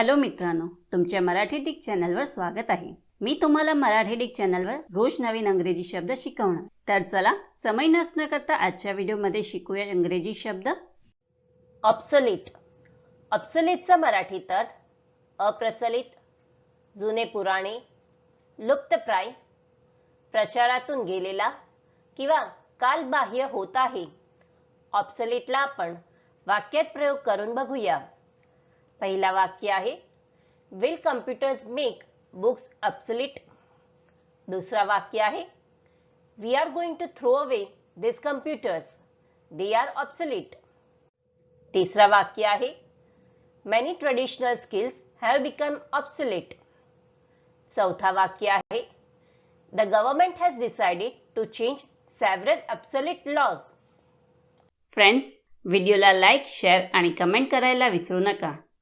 Hello मित्रांनो तुमच्या Marathi Dick चॅनलवर स्वागत आहे. मी तुम्हाला मराठी डिक चॅनलवर रोज नवीन अंग्रेजी शब्द शिकवणार. तर चला समय नसणं करता आजच्या व्हिडिओमध्ये शिकूया इंग्रजी शब्द. ऑब्सोलीट ऑब्सोलीटचा मराठीत अर्थ अप्रचलित जुने पुराणे लुप्तप्राय प्रचारातून गेलेला किंवा कालबाह्य होत आहे. ऑब्सोलीटला आपण वाक्यात प्रयोग करून बघूया. पहिला वाक्य आहे will computers make books obsolete दुसरा वाक्य आहे we are going to throw away this computers they are obsolete तिसरा वाक्य आहे many traditional skills have become obsolete चौथा वाक्य आहे the government has decided to change several obsolete laws friends व्हिडिओला लाईक शेअर आणि कमेंट करायला विसरू नका.